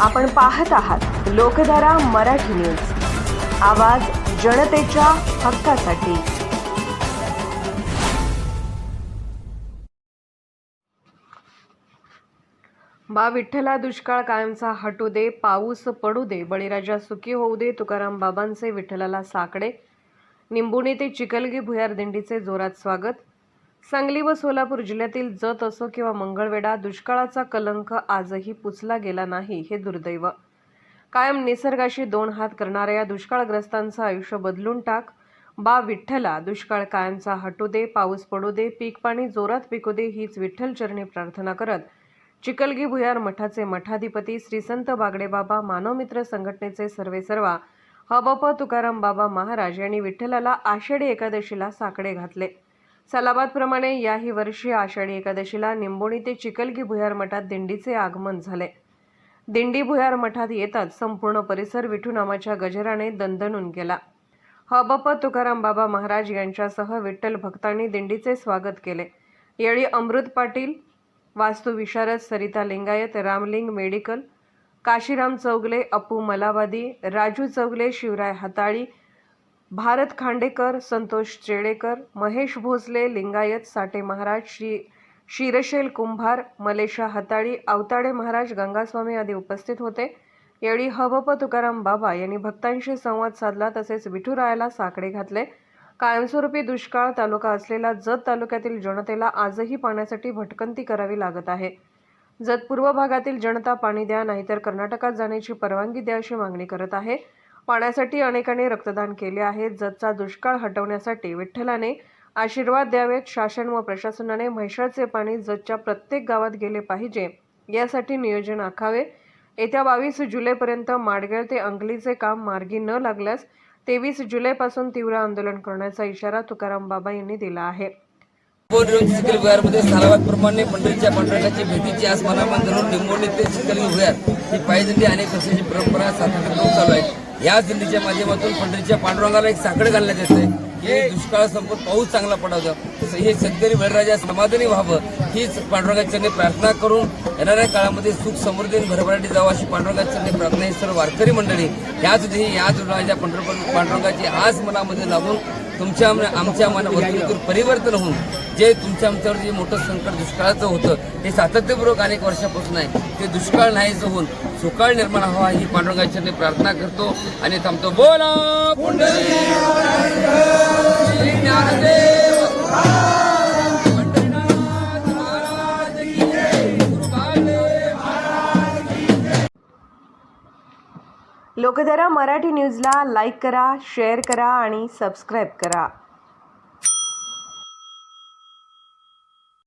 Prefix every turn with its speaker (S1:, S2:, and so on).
S1: आपण पाहत आहात लोकधारा मराठी न्यूज. आवाज जनतेच्या हक्कासाठी. बा विठ्ठला दुष्काळ कायमचा हटू दे पाऊस पडू दे बळीराजा सुखी होऊ दे तुकाराम बाबांचे विठ्ठलाला साकडे. निंबुणी ते चिकलगी भुयार दिंडीचे जोरात स्वागत. सांगली व सोलापूर जिल्ह्यातील जत असो किंवा मंगळवेढा दुष्काळाचा कलंक आजही पुचला गेला नाही हे दुर्दैव. कायम निसर्गाशी दोन हात करणाऱ्या या दुष्काळग्रस्तांचं आयुष्य बदलून टाक. बा विठ्ठला दुष्काळ कायमचा हटू दे पाऊस पडू दे पीक पाणी जोरात पिकू दे हीच विठ्ठल चरणी प्रार्थना करत. चिकलगी भुयार मठाचे मठाधिपती श्री संत बागडेबाबा मानवमित्र संघटनेचे सर्वेसर्वा हबप तुकाराम बाबा महाराज यांनी विठ्ठलाला आषाढी एकादशीला साकडे घातले. सलाबादप्रमाणे याही वर्षी आषाढी एकादशीला निंबोणी ते चिकलगी भुयार मठात दिंडीचे आगमन झाले. दिंडी भुयार मठात येताच संपूर्ण परिसर विठूनामाच्या गजराने दणदणून गेला. हबप तुकाराम बाबा महाराज यांच्यासह विठ्ठल भक्तांनी दिंडीचे स्वागत केले. यावेळी अमृत पाटील वास्तुविशारद सरिता लिंगायत रामलिंग मेडिकल काशीराम चौगले अप्पू मलावादी राजू चौगले शिवराय हाताळी भारत खांडेकर संतोष चेडेकर महेश भोसले लिंगायत साठे महाराज श्री शिरशेल कुंभार मलेशा हाताळी अवताडे महाराज गंगास्वामी आदी उपस्थित होते. यावेळी हबप तुकाराम बाबा यांनी भक्तांशी संवाद साधला तसेच विठुरायाला साकडे घातले. कायमस्वरूपी दुष्काळ तालुका असलेला जत तालुक्यातील जनतेला आजही पाण्यासाठी भटकंती करावी लागत आहे. जत पूर्व भागातील जनता पाणी द्या नाहीतर कर्नाटकात जाण्याची परवानगी द्या अशी मागणी करत आहे. पाण्यासाठी अनेकांनी रक्तदान केले आहे. जतचा दुष्काळ हटवण्यासाठी विठ्ठलाने आशीर्वाद द्यावेत. शासन व प्रशासनाने म्हैसाळचे पाणी जतच्या प्रत्येक गावात गेले पाहिजे यासाठी नियोजन आखावे. येत्या बावीस जुलैपर्यंत माडगेळ ते अंगलीचे काम मार्गी न लागल्यास तेवीस जुलैपासून तीव्र आंदोलन करण्याचा इशारा तुकाराम बाबा यांनी दिला आहे.
S2: बोर्ड चिखल पंढरीच्या भेटीची आज मनामान धरून निंबोली ते चिखल भुयार ही पाहिजे अनेक वर्षाची परंपरा सातत्याने चालू आहे. या दिंडीच्या माध्यमातून पंढरीच्या पांडुरंगाला एक साखळ घालण्यात येते की दुष्काळ संपून पाऊस चांगला पडावं. हे शेतकरी बळीराजा समाधानी व्हावं. हीच पांडुरंगाच्या प्रार्थना करून येणाऱ्या काळामध्ये सुख समृद्धी आणि भरभराटी जावं अशी पांडुरंगाच्या प्रार्थना ही सर्व वारकरी मंडळी याच दिवशी याच राजा पंढरपूर पांडुरंगाची आज मनामध्ये लागून तुमच्या आमच्या मनावर परिवर्तन होऊन जे तुमच्या आमच्यावर जे मोठं संकट दुष्काळाचं होतं ते सातत्यपूर्वक अनेक वर्षापासून आहे. ते दुष्काळ नाहीचं होऊन सुकाळ निर्माण व्हावा ही पांडुरंगाच्या प्रार्थना करतो आणि थांबतो. बोला
S1: लोकधारा मराठी न्यूजला लाईक करा शेअर करा आणि सबस्क्राईब करा.